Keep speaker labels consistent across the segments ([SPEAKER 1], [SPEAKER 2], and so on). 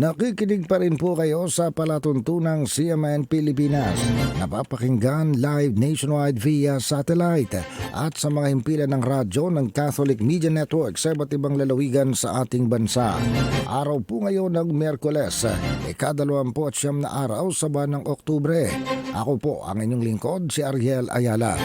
[SPEAKER 1] Nakikinig pa rin po kayo sa palatuntunang CMN Pilipinas. Napapakinggan live nationwide via satellite at sa mga himpilan ng radyo ng Catholic Media Network sa iba't ibang lalawigan sa ating bansa. Araw po ngayon ng Merkoles, ikadalawampu at siyam na araw sa buwan ng Oktubre. Ako po ang inyong lingkod, si Ariel Ayala.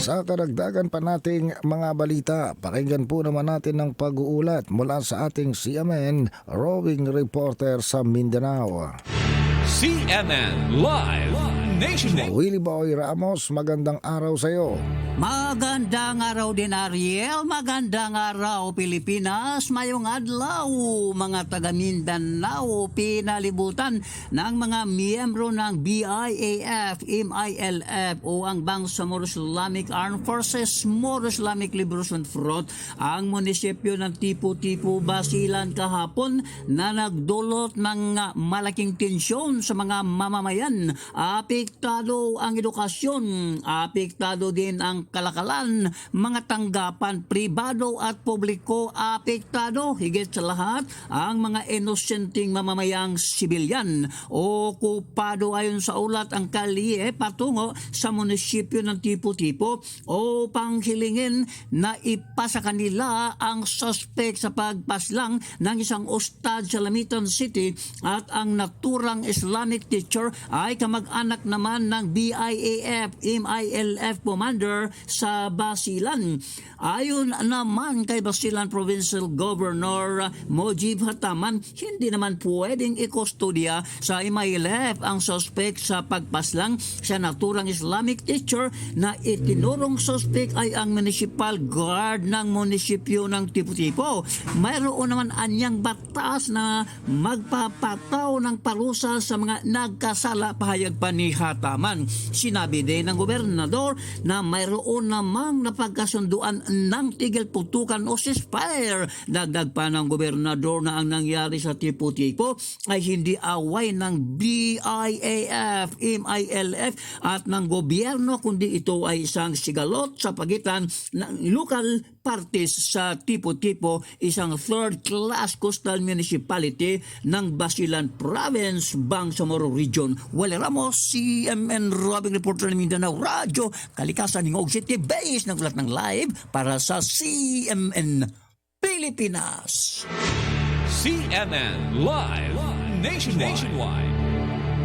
[SPEAKER 1] Sa karagdagan pa nating mga balita, pakinggan po naman natin ng pag-uulat mula sa ating CMN roving reporter sa Mindanao.
[SPEAKER 2] CNN Live Nationwide.
[SPEAKER 1] Willie Boy Ramos, magandang araw sa iyo.
[SPEAKER 3] Magandang araw din Ariel, magandang araw Pilipinas, mayong adlaw mga taga Mindanao, pinalibutan ng mga miyembro ng BIAF, MILF o ang Bangsamoro Islamic Armed Forces, Moro Islamic Liberation Front, ang munisipyo ng Tipo-Tipo Basilan kahapon na nagdulot ng malaking tensyon sa mga mamamayan. Apektado ang edukasyon, apektado din ang kalakalan, mga tanggapan pribado at publiko apektado. Higit sa lahat, ang mga inosenteng mamamayang sibilyan. Okupado ayon sa ulat ang kalye patungo sa munisipyo ng Tipo-Tipo o panghilingin na ipasa kanila ang suspect sa pagpaslang ng isang ustad sa Lamitan City at ang naturang Islamic teacher ay kamag-anak naman ng BIAF MILF commander sa Basilan. Ayon naman kay Basilan Provincial Governor Mojib Hataman, hindi naman pwedeng ikustudya sa MILF ang suspect sa pagpaslang sa naturang Islamic teacher na itinurong suspect ay ang municipal guard ng munisipyo ng Tipo-Tipo. Mayroon naman anyang batas na magpapataw ng parusa sa mga nagkasala pahayag pa ni Hataman. Sinabi din ng gobernador na mayroon namang napagkasunduan ng tigil putukan o ceasefire. Dagdag pa ng gobernador na ang nangyari sa Tipo-Tipo ay hindi away ng BIAF, MILF at ng gobyerno kundi ito ay isang sigalot sa pagitan ng local parties sa Tipo-Tipo, isang third-class coastal municipality ng Basilan Province, Bangsamoro Region. Wale Ramos, CMN Robin Reporter ng Mindanao Radio, kalikasan ng City Base ng ulat ng live para sa CMN Pilipinas.
[SPEAKER 2] CNN Live Nationwide.